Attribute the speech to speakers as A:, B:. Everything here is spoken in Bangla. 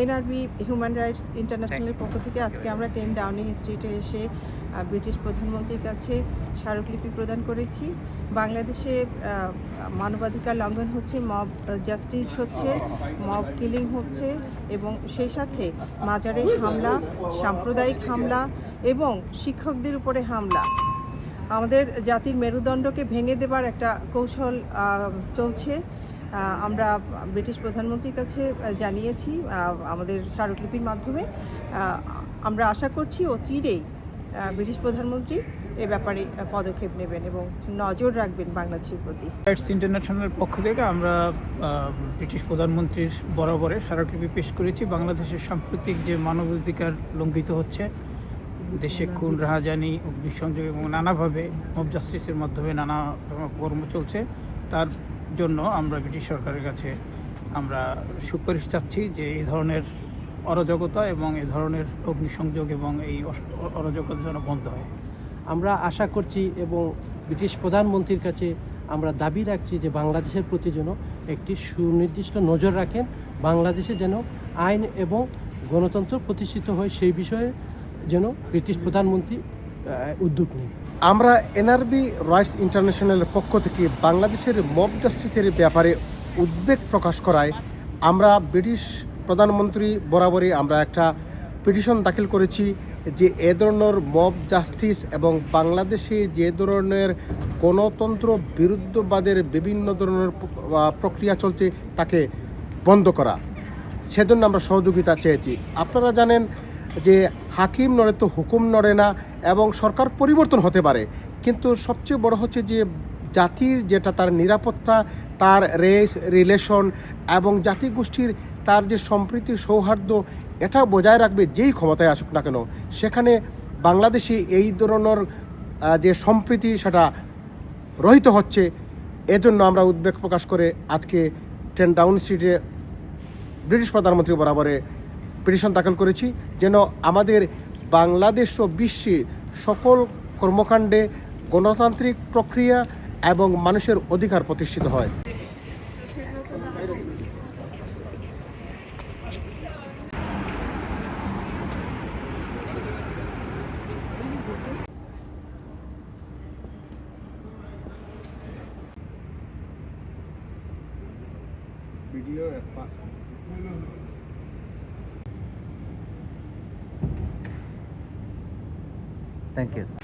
A: এনআরবি হিউম্যান রাইটস ইন্টারন্যাশনালের পক্ষ থেকে আজকে আমরা টেন ডাউনিং স্ট্রিটে এসে ব্রিটিশ প্রধানমন্ত্রীর কাছে স্মারকলিপি প্রদান করেছি। বাংলাদেশে মানবাধিকার লঙ্ঘন হচ্ছে মব জাস্টিস হচ্ছে মব কিলিং হচ্ছে এবং সেই সাথে মাজারে হামলা সাম্প্রদায়িক হামলা এবং শিক্ষকদের উপরে হামলা। আমাদের জাতির মেরুদণ্ডকে ভেঙে দেবার একটা কৌশল চলছে। আমরা ব্রিটিশ প্রধানমন্ত্রীর কাছে জানিয়েছি আমাদের স্মারকলিপির মাধ্যমে। আমরা আশা করছি অচিরেই আহ, ব্রিটিশ প্রধানমন্ত্রী এ ব্যাপারে পদক্ষেপ নেবেন এবং নজর রাখবেন বাংলাদেশের প্রতি।
B: রাইটস ইন্টারন্যাশনালের পক্ষ থেকে আমরা ব্রিটিশ প্রধানমন্ত্রীর বরাবরে স্মারকলিপি পেশ করেছি। বাংলাদেশের সাম্প্রতিক যে মানবাধিকার লঙ্ঘিত হচ্ছে দেশে খুন রাহাজানি অগ্নিসংযোগ এবং নানাভাবে মব জাস্টিসের মাধ্যমে নানা কর্ম চলছে তার জন্য আমরা ব্রিটিশ সরকারের কাছে আমরা সুপারিশ চাচ্ছি যে এই ধরনের অরাজকতা এবং এই ধরনের অগ্নিসংযোগ এবং এই অরাজকতা যেন বন্ধ হয়।
C: আমরা আশা করছি এবং ব্রিটিশ প্রধানমন্ত্রীর কাছে আমরা দাবি রাখছি যে বাংলাদেশের প্রতি যেন একটি সুনির্দিষ্ট নজর রাখেন, বাংলাদেশে যেন আইন এবং গণতন্ত্র প্রতিষ্ঠিত হয় সেই বিষয়ে যেন ব্রিটিশ প্রধানমন্ত্রী উদ্যোগ নেন।
D: আমরা এনআরবি রাইটস ইন্টারন্যাশনালের পক্ষ থেকে বাংলাদেশের মব জাস্টিসের ব্যাপারে উদ্বেগ প্রকাশ করায় আমরা ব্রিটিশ প্রধানমন্ত্রী বরাবরই আমরা একটা পিটিশন দাখিল করেছি যে এ ধরনের মব জাস্টিস এবং বাংলাদেশে যে ধরনের গণতন্ত্র বিরুদ্ধবাদের বিভিন্ন ধরনের প্রক্রিয়া চলছে তাকে বন্ধ করা। সেজন্য আমরা সহযোগিতা চেয়েছি। আপনারা জানেন যে হাকিম নড়ে তো হুকুম নড়ে না এবং সরকার পরিবর্তন হতে পারে। কিন্তু সবচেয়ে বড় হচ্ছে যে জাতির যেটা তার নিরাপত্তা, তার রেস রিলেশন এবং জাতিগোষ্ঠীর তার যে সম্প্রীতি, সৌহার্দ্য এটা বজায় রাখবে যেই ক্ষমতায় আসুক না কেন। সেখানে বাংলাদেশে এই ধরনের যে সম্প্রীতি সেটা রহিত হচ্ছে। এজন্য আমরা উদ্বেগ প্রকাশ করে আজকে টেন ডাউন স্ট্রিটে ব্রিটিশ প্রধানমন্ত্রী বরাবরে পিটিশন দাখিল করেছি, যেন আমাদের বাংলাদেশ ও বিশ্বে সকল কর্মকাণ্ডে গণতান্ত্রিক প্রক্রিয়া এবং মানুষের অধিকার প্রতিষ্ঠিত হয়।
E: Thank you.